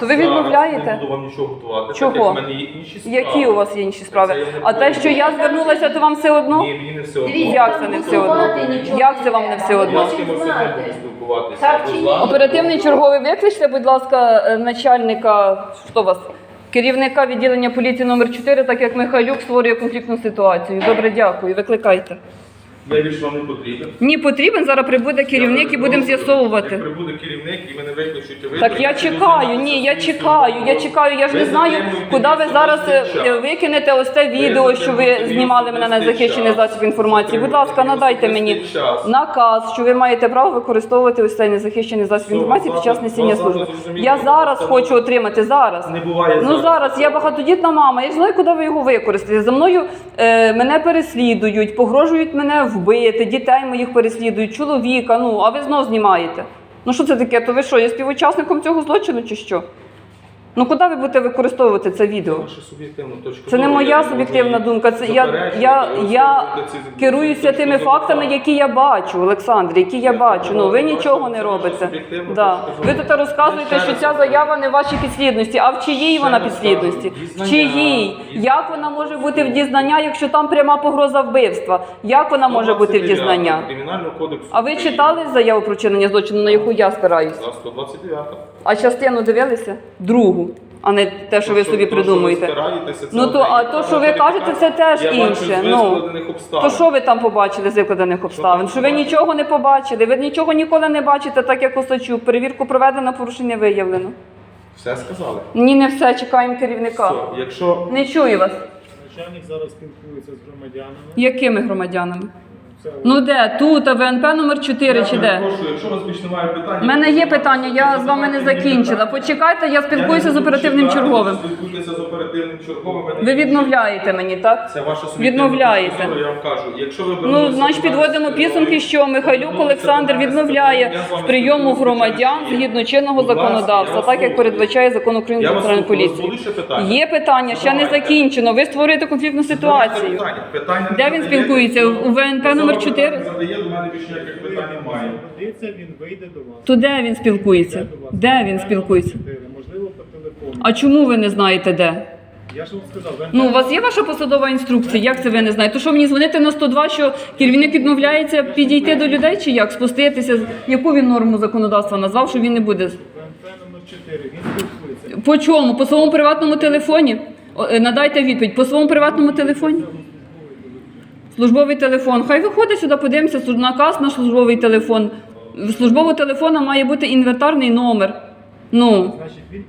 То ви відмовляєте? Не буду вам нічого готувати. Чого? Так як в мене є інші справи. Які у вас є інші справи? Це А те, що я звернулася, то вам все одно? Ні, мені не все одно. Дивіться, Як це не все одно? Як це вам не все одно? Я спілкуватися. Так чи ні? Руслан, Оперативний черговий викличте, будь ласка, е, начальника, що вас? Керівника відділення поліції номер 4, так як Михайлюк створює конфліктну ситуацію. Добре, дякую. Викликайте. Я більше вам не потрібен. Ні, потрібен. Зараз прибуде керівник і будемо Як з'ясовувати. прибуде керівник і мене викличуть, ви Так я чекаю, ні, я чекаю, я чекаю. Я ж не знаю, куди ви зараз е, викинете ось те відео, що ви знімали мене на захищений засіб інформації. Будь ласка, надайте мені наказ, що ви маєте право використовувати ось цей незахищений засіб інформації під час несіння служби. Я зараз хочу отримати зараз. Не буває Ну зараз я багатодітна мама. Я ж знаю, куди ви його використаєте. За мною е, мене переслідують, погрожують мене вбити, дітей моїх переслідують, чоловіка. Ну а ви знов знімаєте. Ну що це таке? То ви що, є співучасником цього злочину чи що? Ну куди ви будете використовувати це відео? Ваша суб'єктивна точка Це не зору, моя суб'єктивна думка. Це я, я, я ці- керуюся тими фактами, які я бачу, Олександр, які я бачу. Ну ви нічого не робите. Да. Ви тут розказуєте, що ця заява не в вашій підслідності, а в чиїй вона підслідності? В чиїй? Як вона може бути в дізнання, якщо там пряма погроза вбивства? Як вона може бути в 129 дізнання? Кримінального кодексу. А ви читали заяву про чинення злочину, на яку я спираюсь? За 129. А частину дивилися? Другу, а не те, що ви собі то, що ви придумуєте. це Ну, то- а то, що ви кажете, це теж Я інше, ну. обставин. То що ви там побачили з викладених обставин? Що ви нічого не побачили? Ви нічого ніколи не бачите, так як Осачук. Перевірку проведено, порушення виявлено. Все сказали? Ні, не все, чекаємо керівника. Все, якщо Не чую вас. Начальник зараз спілкується з громадянами. Якими громадянами? Це Ну де? Тут, а ВНП номер 4 чи де? перепрошую, якщо у вас більше немає питань... У мене є питання, я з вами не закінчила. Почекайте, я спілкуюся з оперативним черговим. Спілкуйтеся з оперативним черговим. Ви відмовляєте мені, так? Це ваша суб'єктивна Відмовляєте. точка Я вам кажу, якщо ви Ну, значить, підводимо підсумки, що Михайлюк Олександр нас з відмовляє в прийому громадян згідно чинного Будь ласка, законодавства, я так як слухаю. передбачає закон України Я про вас національну слухаю. У вас поліцію. були ще питання? Є питання, ще не закінчено. Ви створюєте конфліктну ситуацію. Питання. Питання Де він спілкується? У ВНП номер 4? питання Задає, до мене більше ніяких питань немає. Годиться, він вийде до вас. То де він спілкується? Де він спілкується? Можливо, по телефону. А чому ви не знаєте де? Я ж вам сказав, Ну, у вас є ваша посадова інструкція? Як це ви не знаєте? То що мені дзвонити на 102, що керівник відмовляється підійти до людей чи як? Спуститися? Яку він норму законодавства назвав, що він не буде? ВНП номер 4, він спілкується. По чому? По своєму приватному телефоні? О, е, Надайте відповідь. По своєму приватному телефоні? Службовий телефон. Хай виходить сюди, подивимося, наказ на службовий телефон. В службового телефона має бути інвентарний номер. Ну, Значить, він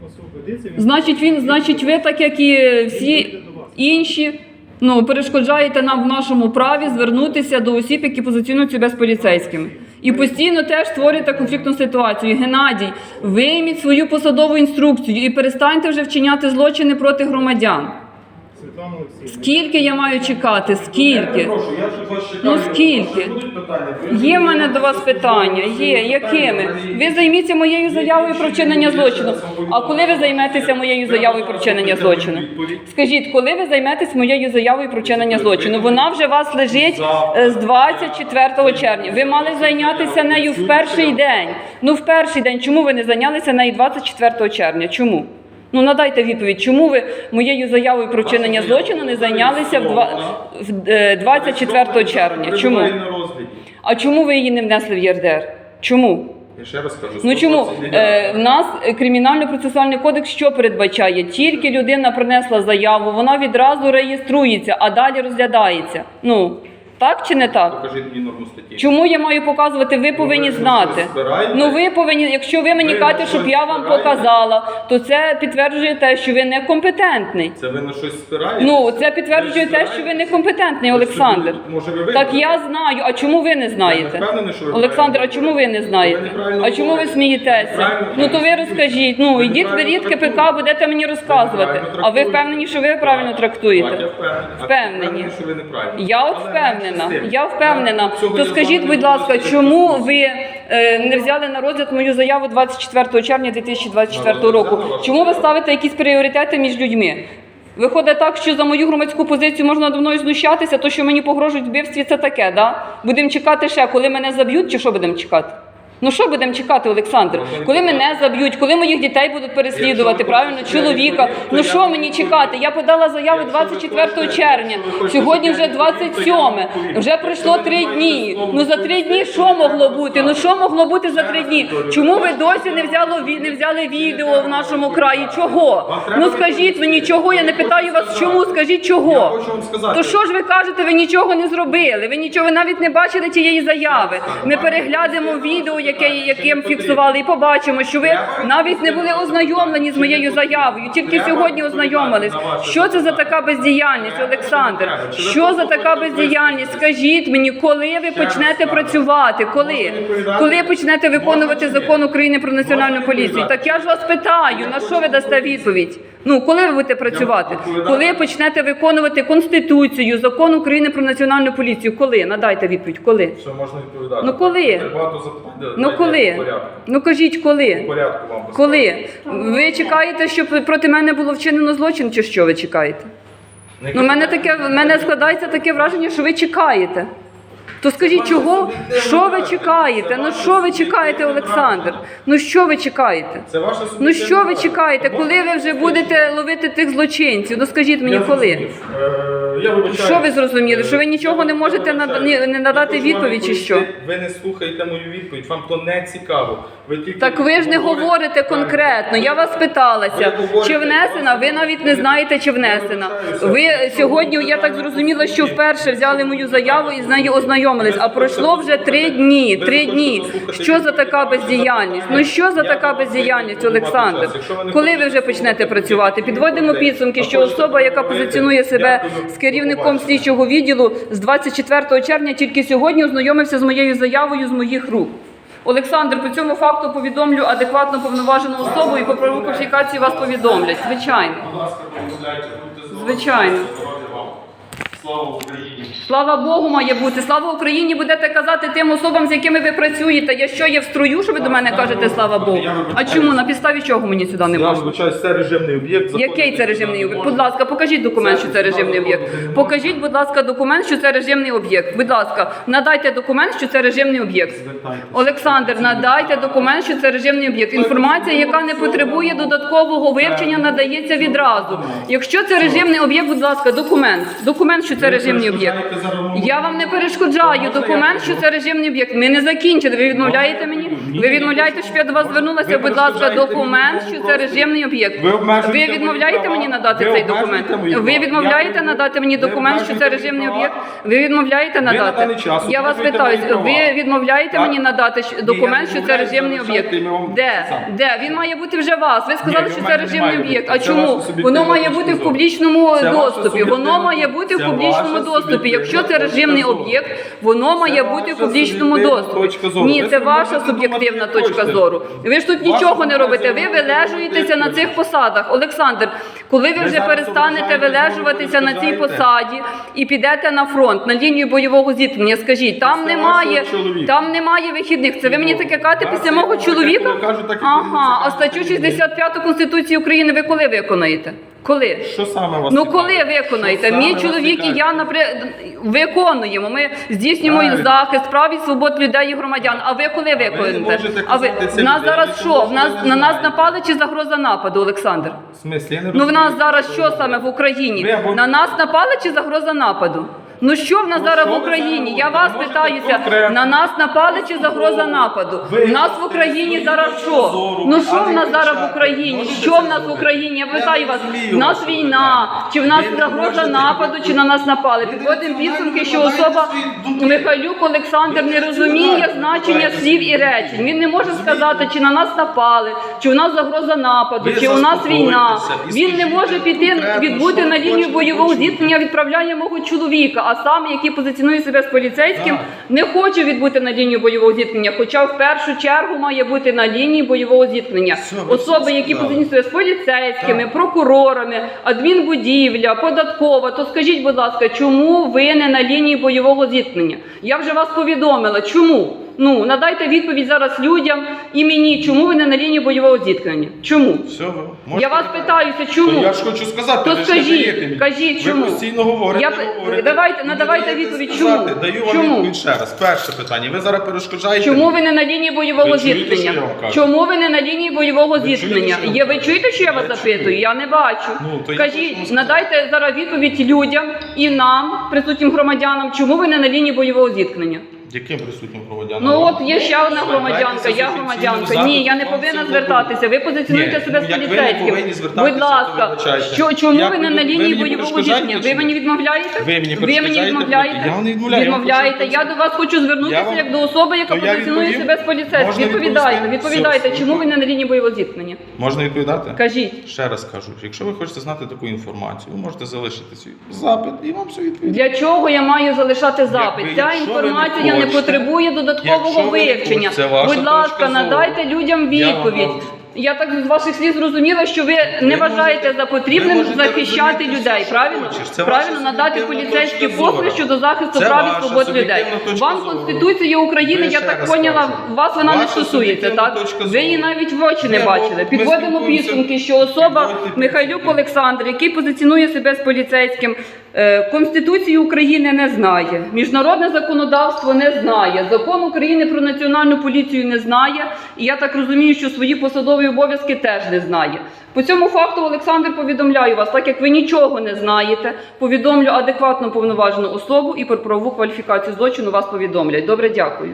значить, він, значить, ви, так як і всі інші, ну, перешкоджаєте нам в нашому праві звернутися до осіб, які позиціонують себе з поліцейськими. І постійно теж створюєте конфліктну ситуацію. Геннадій, вийміть свою посадову інструкцію і перестаньте вже вчиняти злочини проти громадян. Світлана Олексійовна. Скільки я маю чекати? Скільки? перепрошую, я вас чекаю. Ну, скільки? Якщо будуть питання, ви- Є в мене до вас питання. Є. Якими? Ви займіться моєю заявою про вчинення злочину. А коли ви займетеся моєю заявою про вчинення злочину? Скажіть, коли ви займетесь моєю заявою про вчинення злочину? Вона вже у вас лежить е, з 24 червня. Ви мали зайнятися нею в перший день. Ну, в перший день. Чому ви не зайнялися нею 24 червня? Чому? Ну надайте відповідь, чому ви моєю заявою про вчинення злочину не зайнялися в два- в, е, 24 червня? Чому? А чому ви її не внесли в ЄРДР? Чому? Я ще раз кажу. Ну чому 129. е, в нас кримінально-процесуальний кодекс що передбачає? Тільки людина принесла заяву, вона відразу реєструється, а далі розглядається. Ну так чи не так? Покажіть мені норму статті. Чому я маю показувати? Ви повинні ви знати. збираєте? Ну ви повинні, якщо ви мені Ви кажете, щось щоб я вам збираєте? показала, то це підтверджує те, що ви некомпетентний. Це ви на щось спираєте? Ну це підтверджує те, що ви некомпетентний, Олександр. Може ви Так я знаю. А чому ви не Я знаєте? не впевнений, що ви Олександр, а правильно чому ви не знаєте? Ви неправильно А чому ви говорите. смієтеся? Неправильно Ну то ви трактуєте. розкажіть. Ну Ви йдіть неправильно беріть КПК, трактуєте. будете мені розказувати. неправильно А ви трактуєте. впевнені, що ви правильно Так, я трактуєте? впевнений. А Впевнені. впевнений, що ви неправильно. Я от Але впевнена. Я впевнена. То скажіть, будь ласка, чому ви е, не взяли на розгляд мою заяву 24 червня 2024 року? Чому ви ставите якісь пріоритети між людьми? Виходить так, що за мою громадську позицію можна до мною знущатися, то що мені погрожують вбивстві, це таке, да? Будемо чекати ще, коли мене заб'ють, чи що будемо чекати? Ну що будемо чекати, Олександр? Коли мене заб'ють, коли моїх дітей будуть переслідувати, правильно, чоловіка. Ну що мені чекати? Я подала заяву 24 червня. Сьогодні вже 27. Вже пройшло три дні. Ну за три дні що могло бути? Ну що могло бути за три дні? Чому ви досі не взяли не взяли відео в нашому краї? Чого? Ну скажіть мені, чого? Я не питаю вас, чому? Скажіть чого? То що ж ви кажете, ви нічого не зробили? Ви нічого ви навіть не бачили тієї заяви. Ми переглянемо відео, яке яким фіксували, і побачимо, що ви навіть не були ознайомлені з моєю заявою, тільки сьогодні ознайомились. Що це за така бездіяльність, Олександр? Що за така бездіяльність? Скажіть мені, коли ви почнете працювати? Коли? Коли почнете виконувати закон України про національну поліцію? Так я ж вас питаю, на що ви дасте відповідь? Ну, коли ви будете працювати? Коли почнете виконувати Конституцію, закон України про національну поліцію? Коли? Надайте відповідь, коли? Що можна відповідати? Ну, коли? Багато запитань. Ну коли? по порядку. Ну кажіть, коли? коли? порядку вам Коли? Ви чекаєте, щоб проти мене було вчинено злочин, чи що ви чекаєте? Ну, в мене таке в мене складається таке враження, що ви чекаєте. То скажіть, чого? Що ви чекаєте? Ну що ви чекаєте, Олександр? Ну що ви чекаєте? Це ваша Ну що ви чекаєте? Коли ви вже будете ловити тих злочинців? Ну скажіть мені, коли? Е, Я вибачаюсь. Що ви зрозуміли? Що ви нічого не можете нада- ні- не надати відповідь, чи що? Ви не слухаєте мою відповідь, вам то не цікаво. Ви тільки Так ви ж не говорите конкретно. Я вас питалася, чи внесена. Ви навіть не знаєте, чи внесена. Ви сьогодні, я так зрозуміла, що вперше взяли мою заяву і з нею ознайомились. А пройшло вже три дні. Три дні. Що за така бездіяльність? Ну що за така бездіяльність, Олександр? Коли ви вже почнете працювати? Підводимо підсумки, що особа, яка позиціонує себе з керівником слідчого відділу з 24 червня, тільки сьогодні ознайомився з моєю заявою з моїх рук. Олександр, по цьому факту повідомлю адекватно повноважену особу і по правову кваліфікацію вас повідомлять. Звичайно. Звичайно. Слава Україні! Слава Богу, має бути. Слава Україні будете казати тим особам, з якими ви працюєте. Я що є в струю, що ви до мене кажете слава Богу? А чому? На підставі чого мені сюди не Я можна? вибачаюсь, це режимний об'єкт. Який це режимний об'єкт? Будь ласка, покажіть документ, що це режимний об'єкт. Покажіть, будь ласка, документ, що це режимний об'єкт. Будь ласка, надайте документ, що це режимний об'єкт. Олександр, надайте документ, що це режимний об'єкт. Інформація, яка не потребує додаткового вивчення, надається відразу. Якщо це режимний об'єкт, будь ласка, документ. Документ, що це режимний об'єкт. Я вам не перешкоджаю. Документ, що це режимний об'єкт. Ми не закінчили. Ви відмовляєте мені? Ви відмовляєте, щоб я до вас звернулася? Будь ласка, документ, що це режимний об'єкт. Ви відмовляєте мені надати цей документ? Ви відмовляєте надати мені документ, що це режимний об'єкт? Ви відмовляєте надати? Я вас питаюсь, ви відмовляєте мені надати документ, що це режимний об'єкт? Де? Де? Він має бути вже вас. Ви сказали, що це режимний об'єкт. А чому? Воно має бути в публічному доступі. Воно має бути в Це публічному доступі. Якщо це режимний об'єкт, воно має бути в публічному доступі. Ні, це ваша суб'єктивна точка зору. Ви ж тут нічого не робите. Ви вилежуєтеся на цих посадах. Олександр, коли ви вже перестанете вилежуватися на цій посаді і підете на фронт, на лінію бойового зіткнення, скажіть, там немає, там немає вихідних. Це ви мені таке кажете після мого чоловіка? Ага, а статтю 65 Конституції України ви коли виконаєте? Коли? Що саме вас Ну коли виконаєте? Мій чоловік і я наприклад, виконуємо. Ми здійснюємо Правильно. захист прав і свобод людей і громадян. А ви коли виконуєте? А ви казати це в нас зараз що? В нас на нас напали чи загроза нападу, Олександр? В смислі, я не Ну в нас зараз що саме в Україні? Ви або- На нас напали чи загроза нападу? Ну що в нас зараз що в Україні? Я вас питаюся. На нас напали чи загроза нападу? Ви В нас в Україні зараз що? Ну що в нас зараз в. Україні? Що в нас в? Україні? Я питаю вас. В нас війна. Чи в нас загроза нападу, чи на нас напали? Підводимо підсумки, що особа. Михайлюк Олександр не розуміє значення слів і речень. Він не може сказати, чи на нас напали, чи у нас загроза нападу, чи у нас війна. Він не може піти відбути на лінію бойового зіткнення, відправляє мого чоловіка, а сам, який позиціонує себе з поліцейським, не хоче відбути на лінію бойового зіткнення. Хоча в першу чергу має бути на лінії бойового зіткнення. Особи, які позиціонують себе з поліцейськими, прокурорами, адмінбудівля, податкова. То скажіть, будь ласка, чому ви не на лінії бойового зіткнення? Я вже вас повідомила. Чому? Ну, надайте відповідь зараз людям і мені, чому ви не на лінії бойового зіткнення? Чому? Все, ви Я вас питаюся, То чому? я ж хочу сказати, То скажіть, кажіть, чому? Ви постійно говорите, Я- говорите. давайте, надавайте відповідь, сказати. чому? Даю вам Чому? відповідь ще раз. Перше питання. Ви зараз перешкоджаєте. Чому ви не на лінії бойового Ви чуєте, зіткнення? що я вам кажу? Чому ви не на лінії бойового Ви чуєте, зіткнення? я Є, ви чуєте, що я вас запитую? Я не бачу. Ну, то Кажіть, надайте зараз відповідь людям і нам, присутнім громадянам, чому ви не на лінії бойового зіткнення? Яким присутнім громадянам? Ну от є ще одна громадянка, я громадянка. Ні, я не повинна звертатися. Ви позиціонуєте себе ну, з не поліцейським. Будь ласка, що, чому ви не на лінії бойового зіткнення? Ви мені відмовляєте? Ви мені відмовляєте? Я не відмовляю, Відмовляєте. Я до вас хочу звернутися як до особи, яка позиціонує себе з поліцейським. Відповідайте, відповідайте, чому ви не на лінії бойового зіткнення? Можна відповідати? Кажіть. Ще раз кажу, якщо ви хочете знати таку інформацію, ви можете залишити свій запит і вам все відповідь. Для чого я маю залишати запит? Ця інформація не потребує додаткового ви вивчення. Будь ласка, надайте людям відповідь. Я так з ваших слів зрозуміла, що ви не вважаєте за потрібним можете захищати розуміти людей. все, що Правильно? хочеш. Це Правильно ваша надати суб'єктивна поліцейські точка послуги щодо захисту Це прав і свобод людей. суб'єктивна точка Вам зору. Конституція України, Ви я ще так раз поняла, кажу. вас вона не Ваша стосується, суб'єктивна так? точка Ви її навіть в очі не Ні, бачили. ми Підводимо спілкуємося. підсумки, що особа Підводьте Михайлюк. Олександр, який позиціонує себе з поліцейським, е, Конституції України не знає, міжнародне законодавство не знає, закон України про національну поліцію не знає, і я так розумію, що свої посадові обов'язки теж не знає. По цьому факту, Олександр, повідомляю вас, так як ви нічого не знаєте, повідомлю адекватно повноважену особу і про правову кваліфікацію злочину вас повідомлять. Добре, дякую.